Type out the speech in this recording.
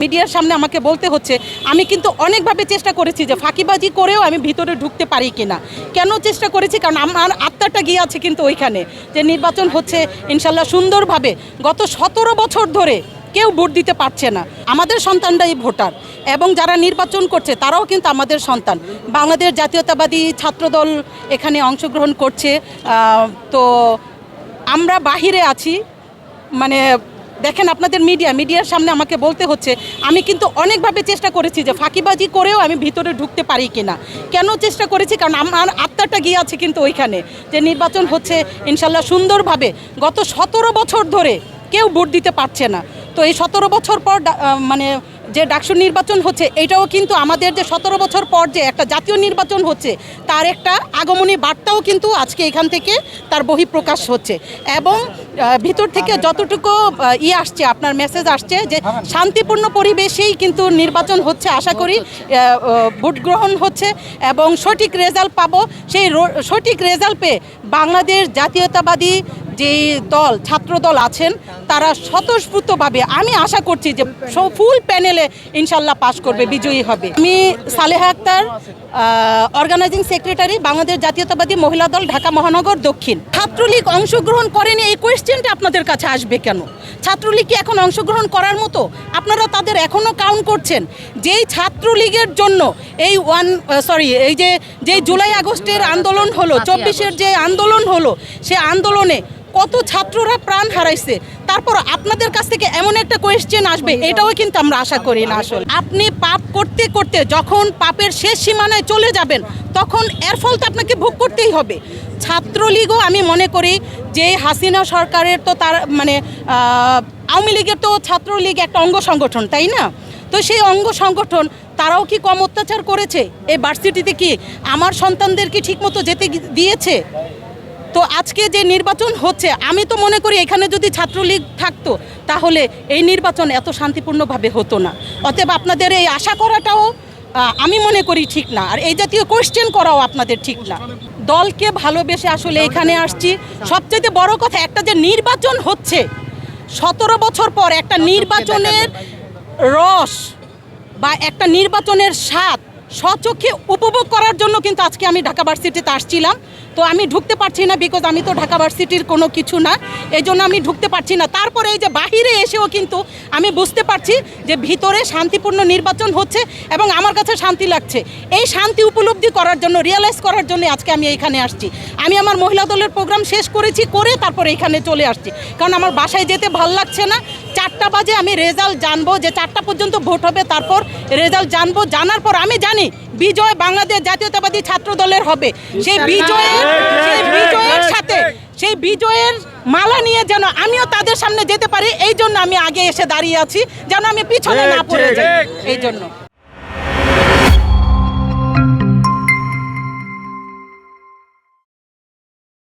মিডিয়ার সামনে আমাকে বলতে হচ্ছে, আমি কিন্তু অনেকভাবে চেষ্টা করেছি যে ফাঁকিবাজি করেও আমি ভিতরে ঢুকতে পারি কিনা। কেন চেষ্টা করেছি? কারণ আমার আত্মাটা গিয়ে আছে কিন্তু ওইখানে যে নির্বাচন হচ্ছে, ইনশাল্লাহ সুন্দরভাবে গত সতেরো বছর ধরে কেউ ভোট দিতে পারছে না। আমাদের সন্তানরাই ভোটার এবং যারা নির্বাচন করছে, তারাও কিন্তু আমাদের সন্তান। বাংলাদেশ জাতীয়তাবাদী ছাত্রদল এখানে অংশগ্রহণ করছে। তো আমরা বাহিরে আছি মানে দেখেন আপনাদের মিডিয়া, মিডিয়ার সামনে আমাকে বলতে হচ্ছে, আমি কিন্তু অনেকভাবে চেষ্টা করেছি যে ফাঁকিবাজি করেও আমি ভিতরে ঢুকতে পারি কিনা। কেন চেষ্টা করেছি? কারণ আমার আত্মাটা গিয়ে আছে কিন্তু ওইখানে, যে নির্বাচন হচ্ছে ইনশাল্লাহ সুন্দরভাবে। গত সতেরো বছর ধরে কেউ ভোট দিতে পারছে না। তো এই সতেরো বছর পর মানে যে ডাকসু নির্বাচন হচ্ছে, এটাও কিন্তু আমাদের যে সতেরো বছর পর যে একটা জাতীয় নির্বাচন হচ্ছে, তার একটা আগমনী বার্তাও কিন্তু আজকে এখান থেকে তার বহিঃপ্রকাশ হচ্ছে। এবং ভিতর থেকে যতটুকু ই আসছে, আপনার মেসেজ আসছে যে শান্তিপূর্ণ পরিবেশেই কিন্তু নির্বাচন হচ্ছে, আশা করি ভোট গ্রহণ হচ্ছে এবং সঠিক রেজাল্ট পাবো। সেই সঠিক রেজাল্ট পেয়ে বাংলাদেশ জাতীয়তাবাদী যে দল ছাত্র দল আছেন তারা স্বতঃস্ফূর্তভাবে আমি আশা করছি যে ফুল প্যানেলে ইনশাল্লাহ পাশ করবে বিজয়ী হবে। আমি সালেহা আক্তার অর্গানাইজিং সেক্রেটারি বাংলাদেশ জাতীয়তাবাদী মহিলা দল ঢাকা মহানগর দক্ষিণ। ছাত্রলীগ অংশগ্রহণ করেনি এই কোয়েশ্চেনটা আপনাদের কাছে আসবে কেন? ছাত্রলীগ কি এখন অংশগ্রহণ করার মতো? আপনারা তাদের এখনও কাউন্ট করছেন। যেই ছাত্রলীগের জন্য এই ওয়ান সরি এই যে যে জুলাই আগস্টের আন্দোলন হলো চব্বিশের যে আন্দোলন হলো সে আন্দোলনে কত ছাত্ররা প্রাণ হারাইছে। তারপর আপনাদের কাছ থেকে এমন একটা কোয়েশ্চেন আসবে, এটাও কিন্তু আমরা আশা করি না আসলে। আপনি পাপ করতে করতে যখন পাপের শেষ সীমানায় চলে যাবেন, তখন এর ফল তো আপনাকে ভোগ করতেই হবে। ছাত্রলীগও আমি মনে করি যে হাসিনা সরকারের তো তার মানে আওয়ামী লীগের তো ছাত্রলীগ একটা অঙ্গ সংগঠন, তাই না? তো সেই অঙ্গ সংগঠন তারাও কি কম অত্যাচার করেছে? এই ভার্সিটিতে কি আমার সন্তানদেরকে ঠিকমতো যেতে দিয়েছে? তো আজকে যে নির্বাচন হচ্ছে আমি তো মনে করি এখানে যদি ছাত্রলীগ থাকতো তাহলে এই নির্বাচন এত শান্তিপূর্ণভাবে হতো না। অতএব আপনাদের এই আশা করাটাও আমি মনে করি ঠিক না। আর এই জাতীয় কোয়েশ্চেন করাও আপনাদের ঠিক না। দলকে ভালোবেসে আসলে এখানে আসছি। সবচেয়ে বড় কথা একটা যে নির্বাচন হচ্ছে সতেরো বছর পর একটা নির্বাচনের রস বা একটা নির্বাচনের স্বাদ স্বচক্ষে উপভোগ করার জন্য কিন্তু আজকে আমি ঢাকা ভার্সিটিতে আসছিলাম। তো আমি ঢুকতে পারছি না বিকজ আমি তো ঢাকা ভার্সিটির কোনো কিছু না এই জন্য আমি ঢুকতে পারছি না। তারপরে এই যে বাহিরে এসেও কিন্তু আমি বুঝতে পারছি যে ভিতরে শান্তিপূর্ণ নির্বাচন হচ্ছে এবং আমার কাছে শান্তি লাগছে। এই শান্তি উপলব্ধি করার জন্য রিয়েলাইজ করার জন্য আজকে আমি এখানে আসছি। আমি আমার মহিলা দলের প্রোগ্রাম শেষ করেছি, করে তারপরে এখানে চলে আসছি। কারণ আমার বাসায় যেতে ভালো লাগছে না চারটা বাজে আমি রেজাল্ট জানব যে চারটা পর্যন্ত ভোট হবে তারপর রেজাল্ট জানব। জানার পর আমি জানি বিজয় বাংলাদেশ জাতীয়তাবাদী ছাত্র দলের হবে। সেই বিজয়ের সেই বিজয়ের সাথে সেই বিজয়ের মালা নিয়ে যেন আমিও তাদের সামনে যেতে পারি এই জন্য আমি আগে এসে দাঁড়িয়ে আছি যেন আমি পিছনে না পড়ে যাই এই জন্য।